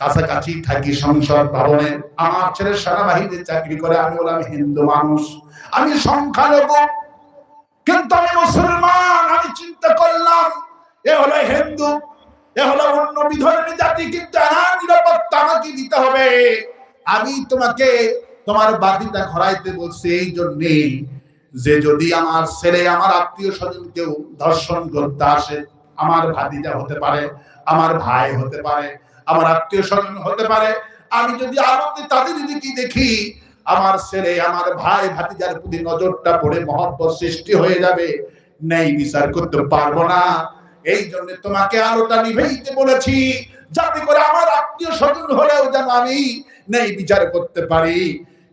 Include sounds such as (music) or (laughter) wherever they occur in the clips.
কাছাকাছি থাকি সংসদ ভবনে। আমার ছেলে চাকরি করে, আমি বললাম হিন্দু মানুষ, আমি সংখ্যালঘু, কিন্তু আমি মুসলমান, আমি চিন্তা করলাম, এ হলো হিন্দু, এ হলো অন্য বিধর্মী জাতি, কিন্তু নিরাপত্তা আমাকে দিতে হবে। আমি তোমাকে তোমার বাতিটা ঘরাইতে বলছি এই জন্যে যে যদি আমার ছেলে, আমার আত্মীয় স্বজন কেউ দর্শন করতে আসে, আমার ভাতিজা হতে পারে, আমার ভাই হতে পারে আমার আত্মীয় স্বজন হতে পারে। আমি যদি আলোতে তাদের দিকে দেখি, আমার ছেলে, আমার ভাই, ভাতিজার প্রতি নজরটা পড়ে মহব্বত সৃষ্টি হয়ে যাবে। নেই বিচার করতে পারব না। এই জন্য তোমাকে আলোটা নিভেইতে বলেছি, যাতে করে আমার আত্মীয় স্বজন হলেও যেন আমি নেই বিচার করতে পারি।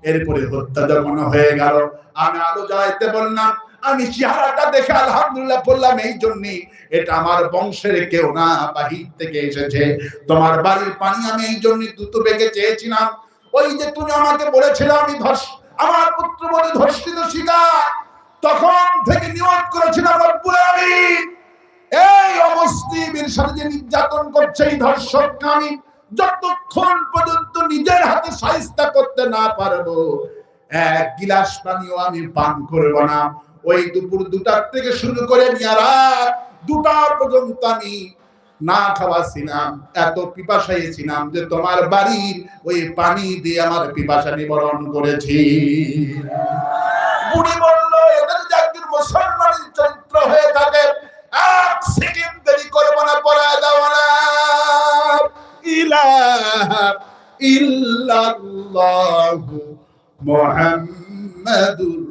এরপরে হত্যা যখন হয়ে গেল। আমি আলো জ্বালাইতে বললাম আমি চেহারাটা দেখে আলহামদুলিল্লাহ বললাম, এই জন্য এটা আমার বংশের কেউ না, বাহির থেকে এসেছে। তোমার বাড়ির পানি আমি এই জন্য দ্রুত বেগে চেয়েছিলাম। ওই যে তুমি আমাকে বলেছিলে আমি ধর্ষ আমার পুত্র বলে ধর্ষিত শিকার। তখন থেকে নিয়ত করেছিলাম এই অমুসলিমের সাথে যে নির্যাতন করছে এই ধর্ষককে আমি যতক্ষণ পর্যন্ত নিজের হাতে সাহিস্তা করতে না পারব, এক গিলাস পানিও আমি পান করব না। ওই দুপুর দুটার থেকে শুরু করে রাত দুটা পর্যন্ত আমি না খাওয়া ছিলাম এত পিপাসাই ছিলাম যে তোমার বাড়ির ওই পানি দিয়ে আমার পিপাসা নিবারণ করেছি। বুড়ি বলল, এদের যে একজন মুসলমানের চরিত্র হয়ে থাকে, এক সেকেন্ড দেরি করব না, পড়া দেওয়া না। ইলাহা ইল্লাল্লাহু মুহাম্মাদুর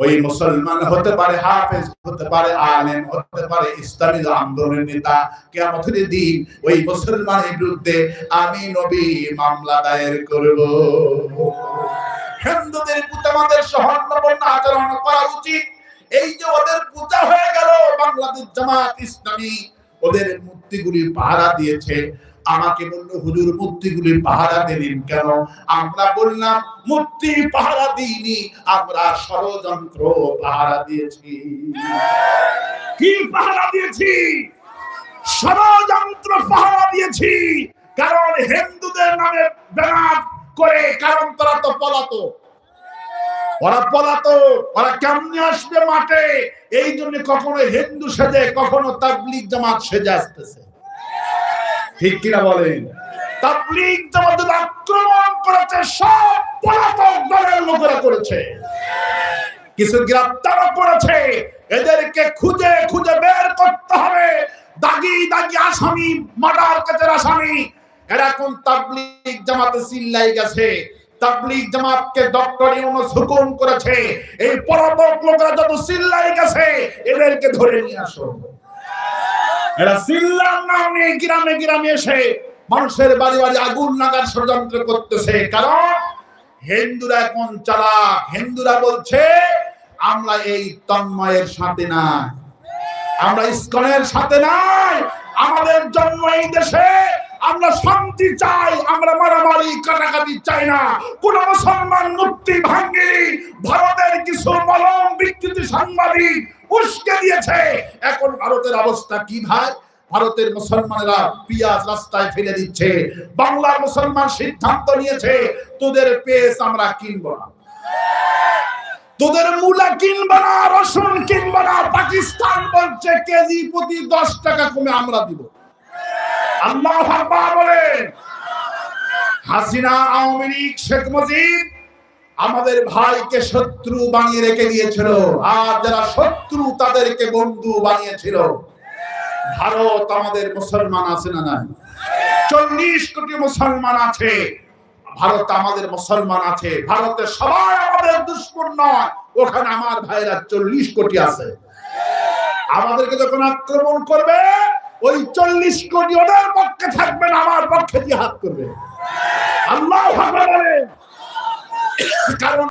ওই মুসলমান হতে পারে হাফেজ, হতে পারে আলেম, হতে পারে ইসলামী আন্দোলনের নেতা কেমতের দিন ওই মুসলমানের বিরুদ্ধে আমি নবী মামলা দায়ের করব। হিন্দুদের প্রতি আমাদের সহানুভূতি আচরণ করা উচিত। এই যে ওদের পূজা হয়ে গেল, বাংলাদেশ জামাত ইসলামী ওদের মূর্তিগুলি পাহারা দিয়েছে। আমাকে বলল, হুজুর, মূর্তিগুলি পাহারা দিলেন কেন? আমরা বললাম, মূর্তি পাহারা দিইনি, আমরা ষড়যন্ত্র পাহারা দিয়েছি। কি পাহারা দিয়েছি? ষড়যন্ত্র পাহারা দিয়েছি। কারণ হিন্দুদের নামে ব্যানার করে, কারণ তারা তো পলাতো ওরা পলাতো ওরা কেমনে আসবে মাঠে? এই জন্য কখনো হিন্দু সেজে, কখনো তাবলিগ জামাত সেজে আসতেছে। ঠিক কিনা বলেন? তাবলিগ জামাত আক্রমণ করেছে, সব পলাতক দলের লোকেরা করেছে। কিছু গ্রেপ্তারও করেছে। এদেরকে খুঁজে খুঁজে বের করতে হবে। দাগি দাগি আসামি, মার্ডার আসামি। তাবলিগ জামাতে চিল্লাই গেছে? তাবলিগ জামাতকে ডক্টর ইউনুস হুকুম করেছে। এই পরবক লোকেরা যত চিল্লাই গেছে, এদেরকে ধরে নিয়ে আসো। এরা চিল্লার নাম গ্রামে গ্রামে এসে মানুষের বাড়ি বাড়ি আগুন লাগার ষড়যন্ত্র করতেছে। কারণ হিন্দুরা এখন হিন্দুরা বলছে, আমরা এই তন্ময়ের সাথে না আমরা ইস্কনের সাথে নাই। আমাদের জন্ম এই দেশে। আমরা শান্তি চাই। আমরা মারামারি, কাটাকাটি চাই না। কোন মুসলমান মূর্তি ভাঙ্গি ভারতের কিছু মলম বিকৃতি সাংবাদিক উস্কে দিয়েছে। এখন ভারতের অবস্থা কি ভাই? ভারতের মুসলমানেরা পিয়াজ রাস্তায় ফেলে দিচ্ছে। বাংলার মুসলমান সিদ্ধান্ত নিয়েছে, তোদের পেস আমরা কিনবো না। তোদের মূলা কিনবো না, রসুন কিনবো না, পাকিস্তান বলছে কেজি প্রতি দশ টাকা কমে আমরা দিব। আল্লাহ বলেন। হাসিনা, আওয়ামী লীগ, শেখ মুজিব আমাদের ভাইকে শত্রু বানিয়ে রেখে দিয়েছিল। আর যারা শত্রু, তাদেরকে বন্ধু বানিয়েছিল। ভারত আমাদের মুসলমান আছে না নাই? চল্লিশ কোটি মুসলমান আছে। ভারত আমাদের মুসলমান আছে। ভারতে সবাই আমাদের দুশ্মন নয়। ওখানে আমার ভাইরা চল্লিশ কোটি আছে। আমাদেরকে যখন আক্রমণ করবে, ওই চল্লিশ কোটি ওদের পক্ষে থাকবেন আমার পক্ষে জিহাদ করবে। আল্লাহ (coughs) কারণ